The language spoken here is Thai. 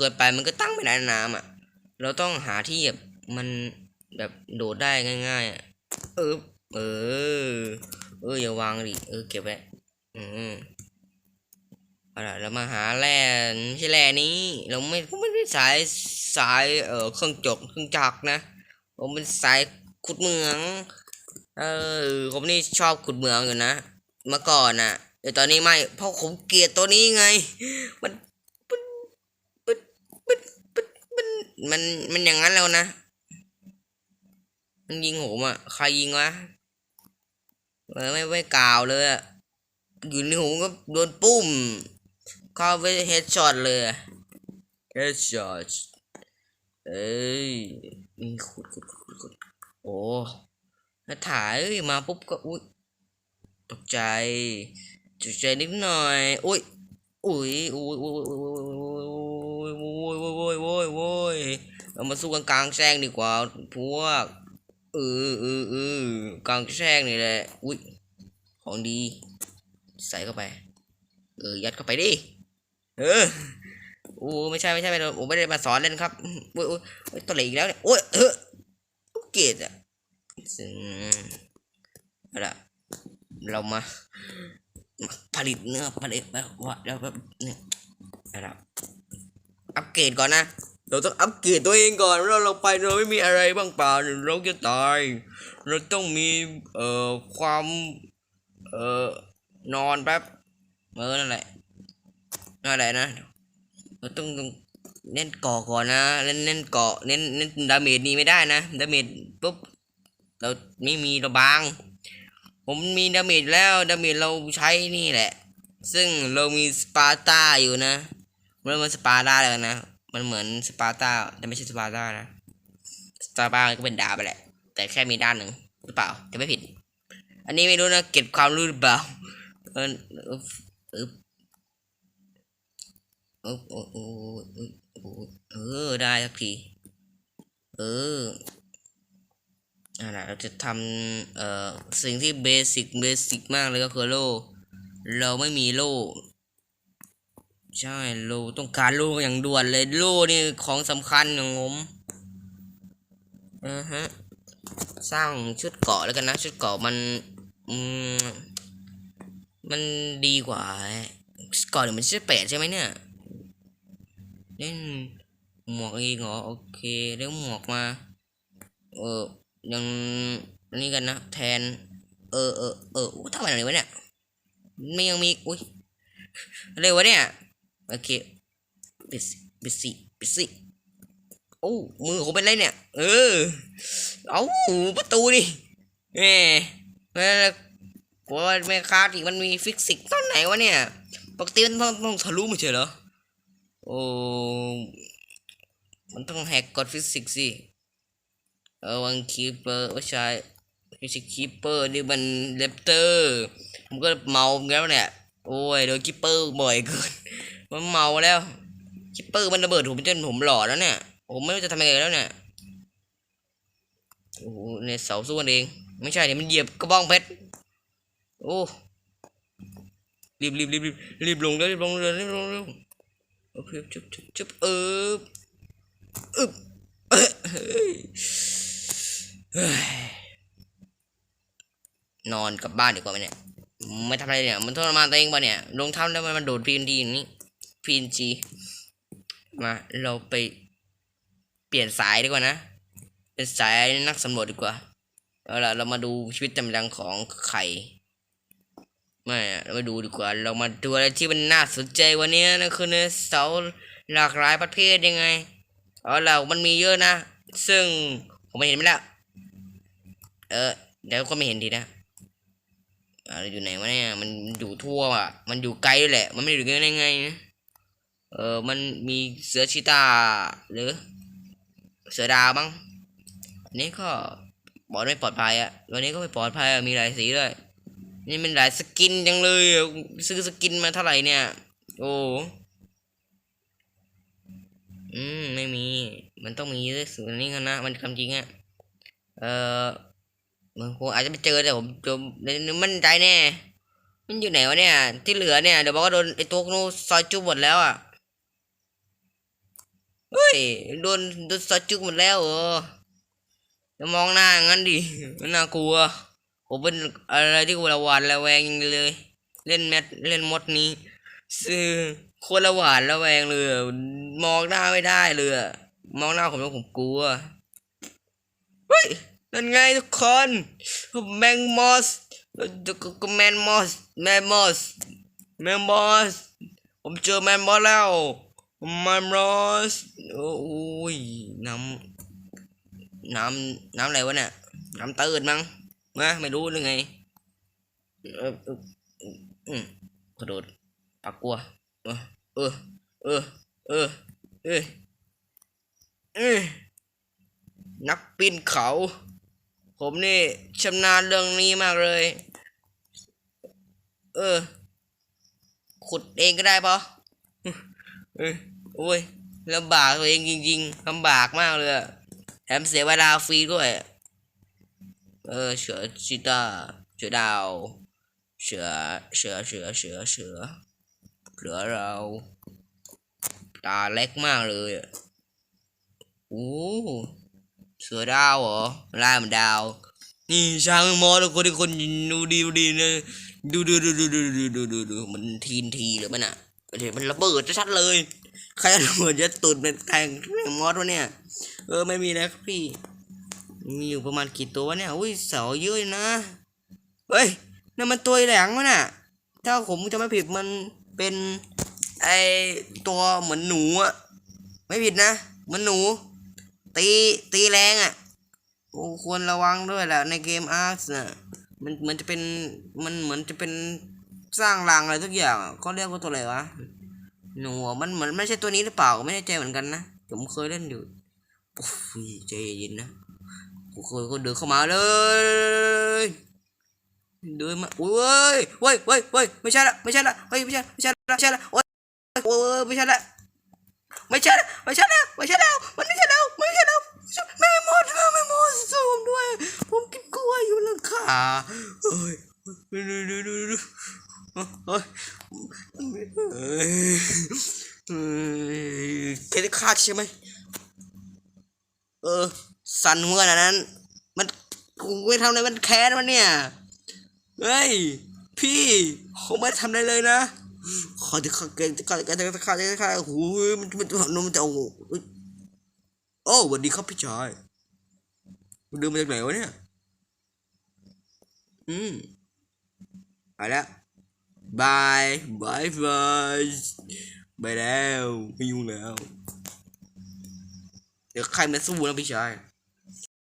เกินไปมันก็ตั้งไม่ได้น้ำอะ เราต้องหาที่แบบมันแบบโดดได้ง่าย ๆอะเออเออ เอออย่าวางดิเออเก็บไว้อืมเอาล่ะเรามาหาแร่ไม่ใช่แร่นี้ เราไม่ไม่ได้สายสายเอ่อเครื่องจกเครื่องจักรนะผมเป็นสายขุดเหมือง เออผมนี่ชอบขุดเหมืองอยู่นะเมื่อก่อนน่ะแต่ตอนนี้ไม่เพราะผมเกลียดตัวนี้ไง มันมันมันมัน มันมันอย่างนั้นแล้วนะ มันยิงผมอะใครยิงวะเออไม่ไม่กล่าวเลยอะอยู่ในหูก็โดนปุ้ม เข้าไปเฮดช็อตเลยเฮดช็อตเอ้ยนี่ขุดขุดขุดขุดโอ้แล้วถ่ายเอ้ยมาปุ๊บก็อุ้ยตกใจตกใจนิดหน่อยอุ้ยอุ้ยอุ้ยอุ้ยอุ้ยอุ้ยอุ้ยอุ้ยอุ้ยอุ้ย เรามาสู้กันกลางแจ้งดีกว่าพวกเออเออเออกลางแจ้งนี่แหละ อุ้ย ของดี ใส่เข้าไป เออ ยัดเข้าไปดิ เออโอ้ไม่ใช่ไม่ใช่ไม่ผมไม่ได้มาสอนเล่นครับโอ้ยโอ้ยตัวเหล็กอีกแล้วเนี่ยโอ้ยเออเกลียดอะซึ่งอาละเรามาผลิตเนื้อผลิตแบบว่าแล้วแบบเนี่ยเอาละอัปเกรดก่อนนะ เราต้องอัปเกรดตัวเองก่อนเราเราไปเราไม่มีอะไรบ้างเปล่าเราจะตาย เราต้องมีเอ่อความเอ่อนอนแป๊บเออนั่นแหละนั่นแหละนะเราต้องเน้นเกาะก่อนนะเน้นเน้นเกาะเน้นเน้นดาเมจนี่ไม่ได้นะดาเมจปุ๊บเราไม่มีเราบาง ผมมีดาเมจแล้วดาเมจเราใช้นี่แหละ ซึ่งเรามีสปาร์ตาอยู่นะมันเหมือนสปาร์ตาเลยนะ มันเหมือนสปาร์ตาแต่ไม่ใช่สปาร์ตานะสตาร์บ้าก็เป็นดาบไปแหละ แต่แค่มีด้านหนึ่งหรือเปล่าจะไม่ผิด อันนี้ไม่รู้นะเก็บความรู้หรือเปล่าเออเออเออได้สักที เอออ่าเราจะทำเอ่อสิ่งที่เบสิกเบสิกมากเลยก็คือโล่ เราไม่มีโล่ ใช่โลต้องการโลอย่างด่วนเลยโลนี่ของสำคัญของผมอือฮะสร้างชุดเกาะแล้วกันนะ ชุดเกาะมันอืมมันดีกว่าเกาะเนี่ยมันชุดแปดใช่ไหมเนี่ยเล่นหมวกเองเหรอโอเคเรียกหมวกมา เออยังนนี้กันนะ แทน เออเออเอออู้ทำอะไรวะเนี่ยไม่ยังมีอุ้ยอะไรวะเนี่ย โอเคปิดสิปิดสิปิดสิโอ้มือผมเป็นไรเนี่ย เออ เอาประตูดิแหมแม่กว่าแม่คาที่มันมีฟิสิกส์ตอนไหนวะเนี่ย ปกติมันต้องต้องทะลุไม่ใช่เหรอ โอ้ มันต้องแหกกฎฟิสิกส์สิ เออวังคีเปอร์ว่าใช่ไม่ใช่คีเปอร์นี่มันเลปเตอร์ผมก็เมาแล้วเนี่ย โอ้ยโดนคีเปอร์บ่อยเกิน มันเมาแล้วคีเปอร์มันระเบิดผมจนผมหลอดแล้วเนี่ย ผมไม่รู้จะทำยังไงแล้วเนี่ยโอ้โหเนี่ยเสาสู้กันเอง ไม่ใช่เนี่ยมันเหยียบกระบองเพชรโอ้รีบรีบรีบรีบรีบลงเลยรีบลงเลยรีบลงเร็วโอเคจุบจุบจุบเอออึบเอ้ยเฮ้ยนอนกลับบ้านดีกว่าไหมเนี่ยไม่ทำอะไรเนี่ยมันทรมานตัวเองป่ะเนี่ยลงทำแล้วมันโดดพีนดีอย่างนี้ พีนจีมาเราไปเปลี่ยนสายดีกว่านะ เป็นสายนักสำรวจดีกว่าเอาล่ะเรามาดูชีวิตจำลังของไข่ไม่เรามาดูดีกว่า เรามาดูอะไรที่มันน่าสนใจวันนี้นะคือเนื้อเสาหลากหลายประเภทยังไงเอาล่ะมันมีเยอะนะ ซึ่งผมไม่เห็นไม่แล้วเออเดี๋ยวก็ไม่เห็นทีนะอะไรอยู่ไหนวะเนี่ยมันอยู่ทั่วอะ มันอยู่ไกลด้วยแหละ มันไม่ได้อยู่ใกล้ไงนะ เออมันมีเสือชีตาหรือ เสือดาวบ้างอันนี้ก็บอกไม่ปลอดภัยอะวันนี้ก็ไม่ปลอดภัยอะมีหลายสีด้วยนี่มันหลายสกินจังเลยอะซื้อสกินมาเท่าไหร่เนี่ย โอ้อืมไม่มี มันต้องมีด้วยส่วนนี้กันนะมันคำจริงอะเออมันคงอาจจะไปเจอแต่ผมจมมั่นใจแน่ มันอยู่ไหนวะเนี่ย ที่เหลือเนี่ยเดี๋ยวบอกว่าโดนไอ้ตัวนู้นซอยจุบหมดแล้วอะ เฮ้ยโดนโดนสอดจุกหมดแล้วเหรอจะมองหน้างั้นดิมันน่ากลัวผมเป็นอะไรที่กูระหวาดระแวงเลย เล่นแมทเล่นมดนี้ซื้อโคตระหวาดระแวงเลยมองหน้าไม่ได้เลยมองหน้าผมแล้วผมกลัวเฮ้ยนั่นไงทุกคนแมงมอสก็แมนมอสแมนมอสแมนมอสผมเจอแมนมอสแล้ว มนมอสโอ้ยน้ำน้ำน้ำอะไรวะเนี่ยน้ำตื่นมั้งนะไม่รู้หรือไงเออเอออืมกระโดดปากกลัวเออเออเออเออเออเออนักปีนเขา ผมนี่ชำนาญเรื่องนี้มากเลย เออ ขุดเองก็ได้ปะเออ โอ้ยลำบากตัวเองจริงๆลำบากมากเลยแถมเสียเวลาฟรีด้วย เออเสือชีตาเสือดาวเสือเสือเสือเสือเสือเหลือเรา ตาเล็กมากเลยโอ้เสือดาวเหรอลายมันดาว นี่ช้างมอทุกคนทุกคนดูดีดูดีนะดูดูดูดูดูดูดูดูดูมันทีนทีหรือมันอะเดี๋ยวมันระเบิดชัดเลย ใครระเบิดจะตุดเป็นแทงมอสวะเนี่ย เออไม่มีนะครับพี่ มีอยู่ประมาณกี่ตัววะเนี่ย อุ้ยเสาเยอะนะ เฮ้ยนั่นมันตัวแหลงวะน่ะ ถ้าผมจะไม่ผิดมันเป็นไอตัวเหมือนหนูอะไม่ผิดนะ เหมือนหนู ตีตีแรงอะโอ้ควรระวังด้วยแหละในเกมอาร์สน่ะมันเหมือนจะเป็นมันเหมือนจะเป็นสร้างรังอะไรทุกอย่างเขาเรียกว่าตัวอะไรวะ หนูอะมันเหมือนไม่ใช่ตัวนี้หรือเปล่าไม่แน่ใจเหมือนกันนะผมเคยเล่นอยู่โอ้ยใจเย็นๆนะกูเคยก็เดินเข้ามาเลยเดินมาโอ้ยเว้ยเว้ยเว้ยไม่ใช่ละไม่ใช่ละเฮ้ยไม่ใช่ไม่ใช่ละไม่ใช่ละโอ้ยโอ้ยไม่ใช่ละไม่ใช่ละไม่ใช่แล้วไม่ใช่แล้วมันไม่ใช่แล้วไม่ใช่แล้วแม่หมดแม่หมดสู้ผมด้วย ผมกินกล้วยอยู่ลังคาเฮ้ยดูดูดูดูดูเฮ้ยเฮ้ยเฮ้ย แกใช่ไหม เออ สั่นหัวขนาดนั้น มันกูไม่ทำอะไรมันแค้นมันเนี่ย เฮ้ย พี่ผมไม่ทำอะไรเลยนะ ขอที่ขาเกณฑ์ข้าเกณฑ์ข้าเกณฑ์ข้าโอ้โหมันมันมันมจะเอาโอ้สวัสดีครับพี่ชายมันเดินมาจากไหนวะเนี่ย อืมไปแล้วบายบายบายไปแล้วไม่ยุ่งแล้ว เดี๋ยวใครมาสู้นะพี่ชาย